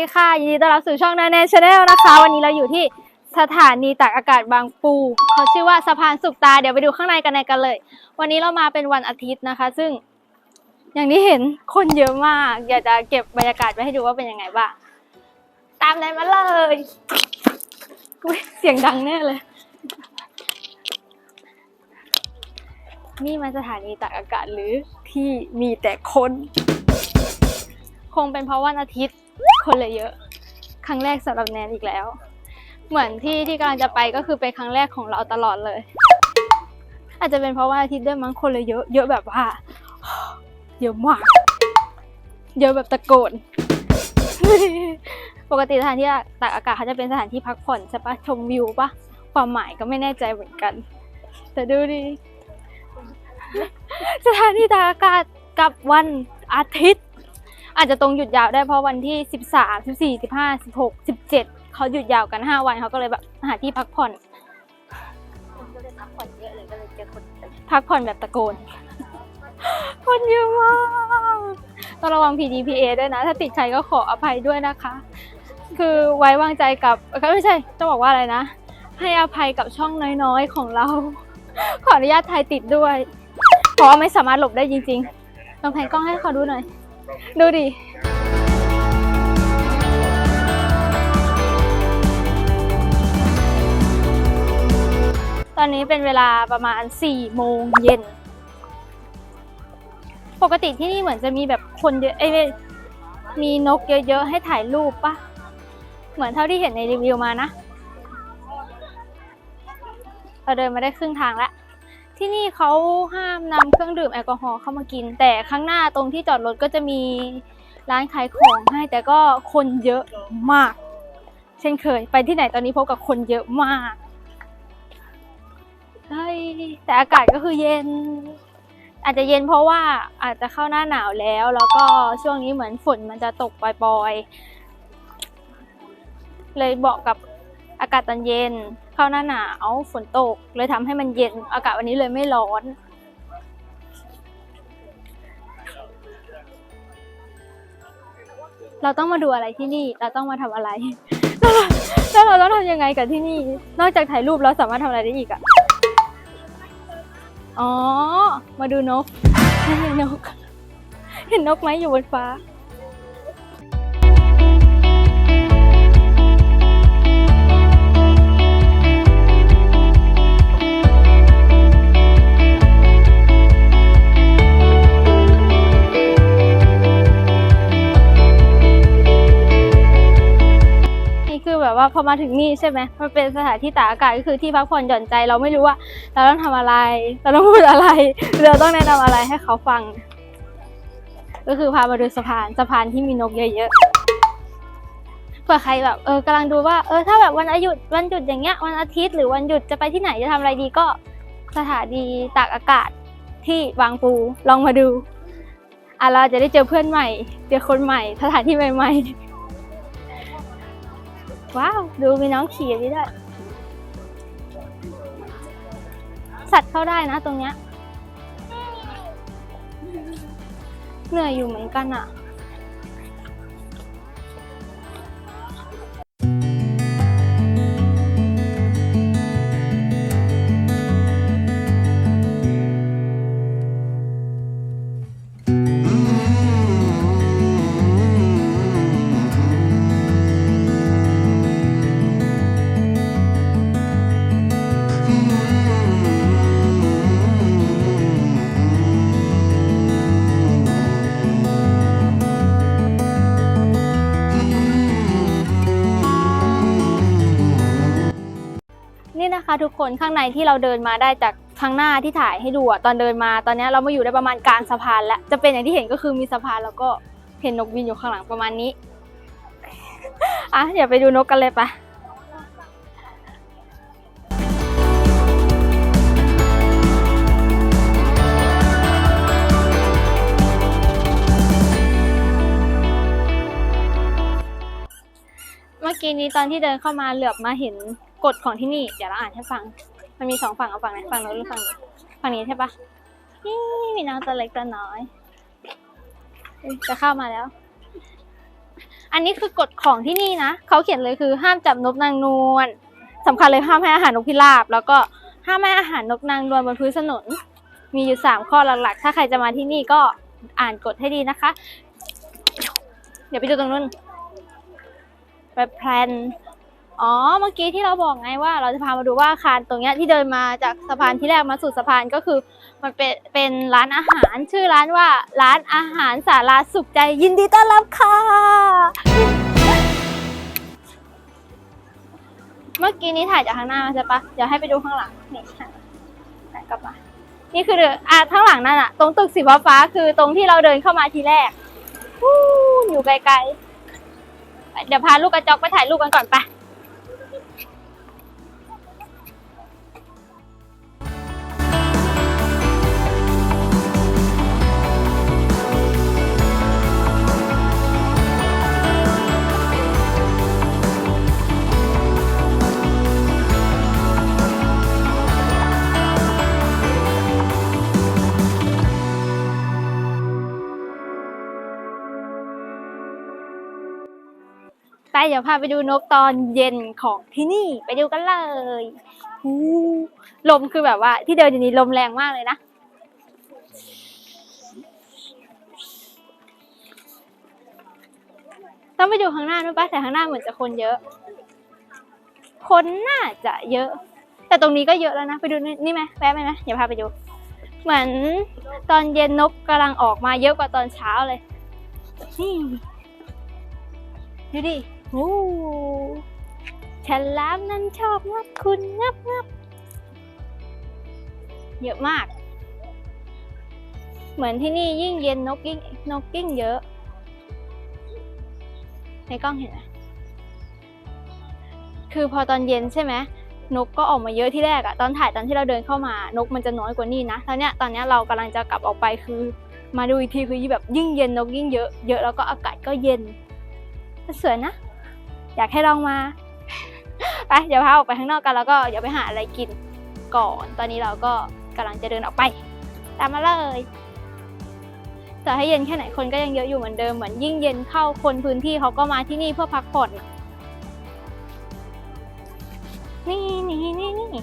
ดีค่ะ ยินดีต้อนรับสู่ช่องน a แนชาแนลนะคะ วันนี้เราอยู่ที่สถานีตากอากาศบางปูเขาชื่อว่าสะพานสุขตาเดี๋ยวไปดูข้างในกันในกันเลย วันนี้เรามาเป็นวันอาทิตย์นะคะ ซึ่ง อย่างที่เห็นคนเยอะมากอยากจะเก็บบรรยากาศไว้ให้ดูว่าเป็นยังไงบ้างตามเลยมาเลยอุ๊ยเสียงดังแน่เลย นี่มันสถานีตากอากาศหรือที่มีแต่คน คงเป็นเพราะวันอาทิตย์ คนเลยเยอะ ครั้งแรกสำหรับแนนอีกแล้ว เหมือนที่ที่กำลังจะไปก็คือเป็นครั้งแรกของเราตลอดเลย อาจจะเป็นเพราะว่าอาทิตย์ด้วยมั้งคนเลยเยอะ เยอะแบบว่า เยอะมาก เยอะแบบตะโกน ปกติสถานที่ตากอากาศเขาจะเป็นสถานที่พักผ่อนใช่ปะชมวิวปะความหมายก็ไม่แน่ใจเหมือนกัน แต่ดูดิสถานที่ตากอากาศกับวันอาทิตย์ อาจจะตรงหยุดยาวได้เพราะวันที่ 13 14 15 16 17เขาหยุดยาวกัน 5 วันเขาก็เลยแบบหาที่พักผ่อนก็เลยพักผ่อนเยอะเลยก็เลยเจอคนเต็มพักผ่อนแบบตะโกน คนเยอะมากต้องระวัง PDPA ด้วยนะ ถ้าติดใครก็ขออภัยด้วยนะคะ คือไว้วางใจกับเอ้ยไม่ใช่ต้องบอกว่าอะไรนะ ให้อภัยกับช่องน้อยๆของเรา ขออนุญาตไทยติดด้วย เพราะว่าไม่สามารถหลบได้จริงๆลองแพนกล้องให้เขาดูหน่อย ดูดิตอนนี้เป็นเวลาประมาณ 4 โมงเย็น ปกติที่นี่เหมือนจะมีแบบคนเยอะเอ้ยม่มีนกเยอะๆ ให้ถ่ายรูปปะ เหมือนเท่าที่เห็นในรีวิวมานะ เราเดินมาได้ครึ่งทางแล้ว ที่นี่เขาห้ามนำเครื่องดื่มแอลกอฮอล์เข้ามากิน แต่ข้างหน้าตรงที่จอดรถก็จะมีร้านขายของให้ แต่ก็คนเยอะมาก เช่นเคย ไปที่ไหนตอนนี้พบกับคนเยอะมากเฮ้ยแต่อากาศก็คือเย็น อาจจะเย็นเพราะว่าอาจจะเข้าหน้าหนาวแล้ว แล้วก็ช่วงนี้เหมือนฝนมันจะตกปล่อยๆ เลยเหมาะกับ อากาศตอนเย็น เข้าหน้าหนาวฝนตก เลยทำให้มันเย็น อากาศวันนี้เลยไม่ร้อน เราต้องมาดูอะไรที่นี่ เราต้องมาทำอะไรแล้วเราต้องทำยังไงกับที่นี่ นอกจากถ่ายรูปเราสามารถทำอะไรได้อีกอะอ๋อ มาดูนกเห็นนก เห็นนกไหมอยู่บนฟ้า แบบว่าพอมาถึงนี่ใช่ไหมมันเป็นสถานที่ตากอากาศก็คือที่พักผ่อนหย่อนใจเราไม่รู้ว่า เราต้องทำอะไร เราต้องพูดอะไรเราต้องแนะนำอะไรให้เขาฟัง ก็คือพามาดูสะพานสะพานที่มีนกเยอะๆเผื่อใครแบบเออกำลังดูว่าเออถ้าแบบวันอายุวันหยุดอย่างเงี้ยวันอาทิตย์หรือวันหยุดจะไปที่ไหนจะทำอะไรดีก็สถานีตากอากาศที่บางปูลองมาดูอะเราจะได้เจอเพื่อนใหม่ เจอคนใหม่ สถานที่ใหม่ๆ ว้าว ดูมีน้องขี่อันนี้ด้วย สัตว์เข้าได้นะตรงเนี้ย เหนื่อยอยู่เหมือนกันอะ คนข้างในที่เราเดินมาได้จากข้างหน้าที่ถ่ายให้ดูอะตอนเดินมาตอนนี้เรามาอยู่ได้ประมาณกลางสะพานแล้วจะเป็นอย่างที่เห็นก็คือมีสะพานแล้วก็เห็นนกบินอยู่ข้างหลังประมาณนี้อะเดี๋ยวไปดูนกกันเลยปะ มื่อกี้นี้ตอนที่เดินเข้ามาเหลือบมาเห็นกฎของที่นี่ เดี๋ยวเราอ่านให้ฟัง มันมีสองฝั่งเอาฝั่งไหนฝั่งโน้นหรือฝั่งนี้ฝั่งนี้ใช่ปะนี่มีน้องตัวเล็กตัวน้อย จะเข้ามาแล้ว อันนี้คือกฎของที่นี่นะเขาเขียนเลยคือห้ามจับนกนางนวลสำคัญเลยห้ามให้อาหารนกพิราบ แล้วก็ห้ามให้อาหารนกนางนวลบนพื้นถนน มีอยู่สามข้อหลักๆ ถ้าใครจะมาที่นี่ก็อ่านกฎให้ดีนะคะ เดี๋ยวไปดูตรงนู้น แพลนอ๋อเมื่อกี้ที่เราบอกไงว่า เราจะพามาดูว่าอาคารตรงเนี้ยที่เดินมาจากสะพานที่แรกมาสู่สะพานก็คือ มันเป็นเป็นร้านอาหารชื่อร้านว่าร้านอาหารสาราสุขใจยินดีต้อนรับค่ะ เมื่อกี้นี้ถ่ายจากข้างหน้ามาใช่ปะเดี๋ยวให้ไปดูข้างหลังนี่ค่ะกลับมานี่คืออะข้างหลังนั่นอะตรงตึกสีฟ้าคือตรงที่เราเดินเข้ามาทีแรกวู้อยู่ไกลๆ เดี๋ยวพาลูกกระจอกไปถ่ายรูปกันก่อนไป เดี๋ยวพาไปดูนกตอนเย็นของที่นี่ไปดูกันเลยลมคือแบบว่า ที่เดินอยู่นี้ลมแรงมากเลยนะต้องไปดูข้างหน้านู้นปะแต่ข้างหน้าเหมือนจะคนเยอะ คนน่าจะเยอะ แต่ตรงนี้ก็เยอะแล้วนะ ไปดูนี่ไหมแวะไหมนะเดี๋ยวพาไปดู เหมือนตอนเย็นนกกำลังออกมาเยอะกว่าตอนเช้าเลยนี่ดูดิ โอ้ฉลามนั้นชอบงับคุณงับงับเยอะมาก เหมือนที่นี่ยิ่งเย็นนกยิ่งนกยิ่งเยอะ ในกล้องเห็นไหมคือพอตอนเย็นใช่ไหมนกก็ออกมาเยอะที่แรกอะตอนถ่ายตอนที่เราเดินเข้ามานกมันจะน้อยกว่านี่นะแล้วเนี้ยตอนเนี้ยเรากำลังจะกลับออกไปคือ มาดูอีกทีคือแบบยิ่งเย็นนกยิ่งเยอะ เยอะแล้วก็อากาศก็เย็นสวยนะ อยากให้ลองมา ไปเดี๋ยวพาออกไปข้างนอกกันแล้วก็เดี๋ยวไปหาอะไรกินก่อน ตอนนี้เราก็กำลังจะเดินออกไป ตามมาเลยแต่ให้เย็นแค่ไหนคนก็ยังเยอะอยู่เหมือนเดิมเหมือนยิ่งเย็นเข้าคนพื้นที่เขาก็มาที่นี่เพื่อพักผ่อนนี่นี่นี่นี่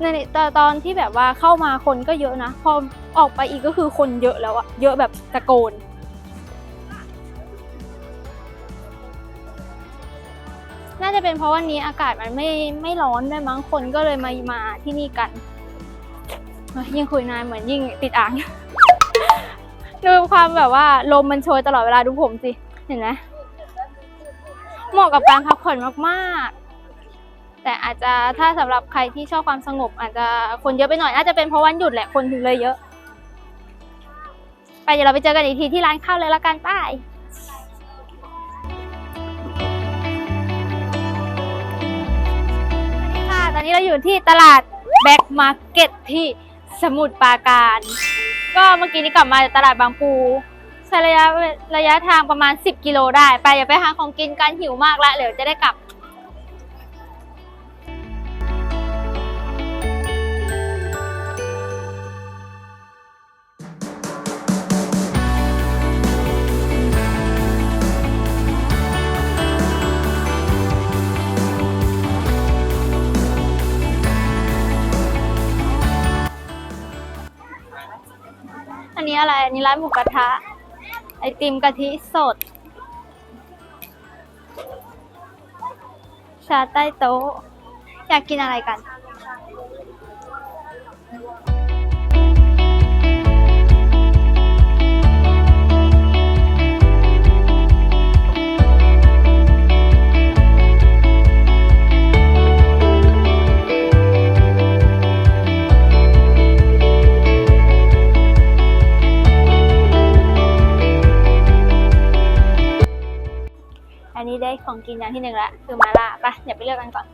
ในตอนตอนที่แบบว่าเข้ามาคนก็เยอะนะ พอออกไปอีกก็คือคนเยอะแล้วอะเยอะแบบตะโกน น่าจะเป็นเพราะวันนี้อากาศมันไม่ไม่ร้อนด้วยมั้งคนก็เลยมามาที่นี่กันยยิ่งคุยนานเหมือนยิ่งติดอ่างดูความแบบว่าลมมันโชยตลอดเวลาดูผมสิ เห็นไหมเหมาะกับการพักผ่อนมากๆ แต่อาจจะถ้าสำหรับใครที่ชอบความสงบ อาจจะคนเยอะไปหน่อยน่าจะเป็นเพราะวันหยุดแหละคนถึงเลยเยอะ ไปเดี๋ยวเราไปเจอกันอีกทีที่ร้านข้าวเลยละกันป้ายค่ะตอนนี้เราอยู่ที่ตลาดแบ็กมาร์เก็ตที่สมุทรปราการ ก็เมื่อกี้นี้กลับมาจากตลาดบางปูใช้ระยะระยะทางประมาณ 10 กิโลได้ ไปอย่าไปหาของกินกันหิวมากแล้วเดี๋ยวจะได้กลับีร้านหมูกระทะ ไอติมกะทิสด ชาใต้โต๊ะ อยากกินอะไรกัน ที่หนึ่งละคือมาล่าไปเดี๋ยวไปเลือกกันก่อน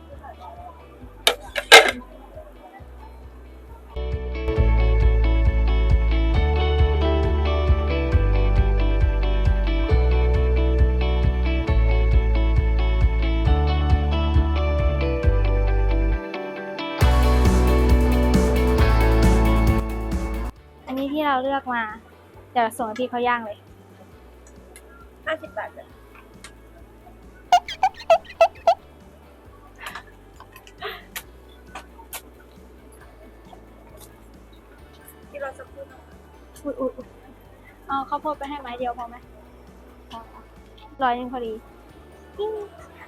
อันนี้ที่เราเลือกมา เดี๋ยวส่งให้พี่เขาย่างเลยห้าสิบบาทเลย อุ้ยอุ้ยอุ๊ยเอาข้าวโพดไปให้ไม้เดียวพอไหมพอร้อยหนึงพอดี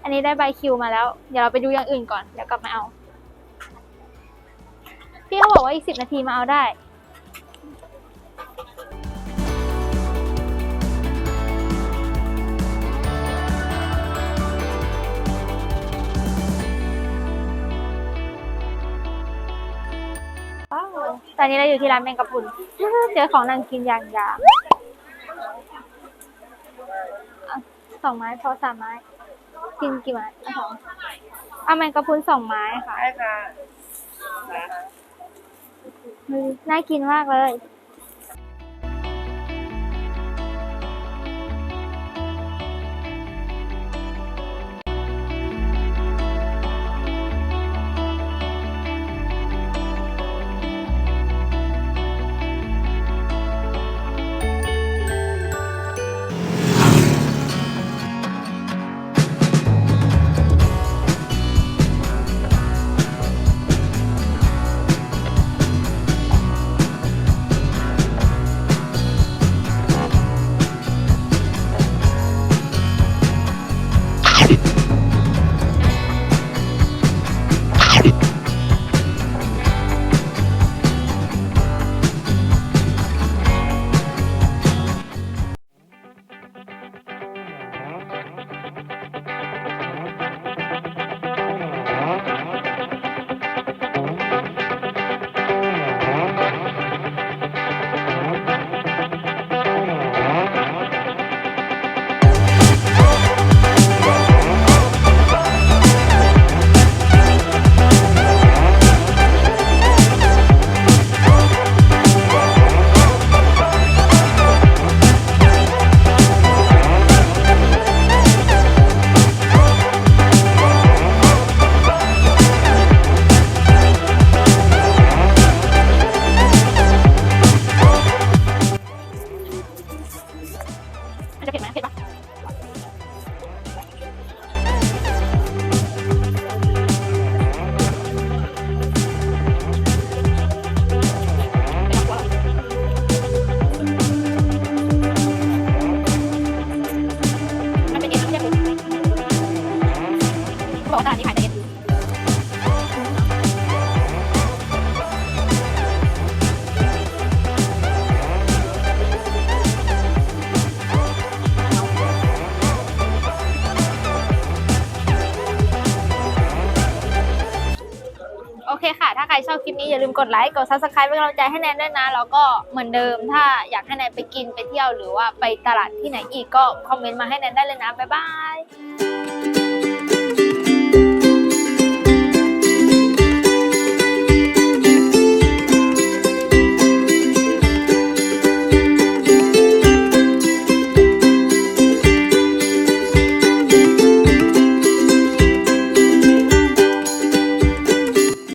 อันนี้ได้ใบคิวมาแล้ว เดี๋ยวเราไปดูอย่างอื่นก่อน เดี๋ยวกลับมาเอา พี่เขาบอกว่าอีกสิบนาทีมาเอาได้ ตอนนี้เราอยู่ที่ร้านแมงกะพรุนเจอของนางกินอย่างยามอะสองไม้พอสามไม้ กินกี่ไม้เอาสองเอาแมงกะพรุนสองไม้ค่ะ ได้ค่ะอืมน่ากินมากเลย กดไลค์กด subscribe เป็นกำลังใจให้แนนด้วยนะ แล้วก็เหมือนเดิมถ้าอยากให้แนนไปกินไปเที่ยวหรือว่าไปตลาดที่ไหนอีกก็คอมเมนต์มาให้แนนได้เลยนะบ๊ายบาย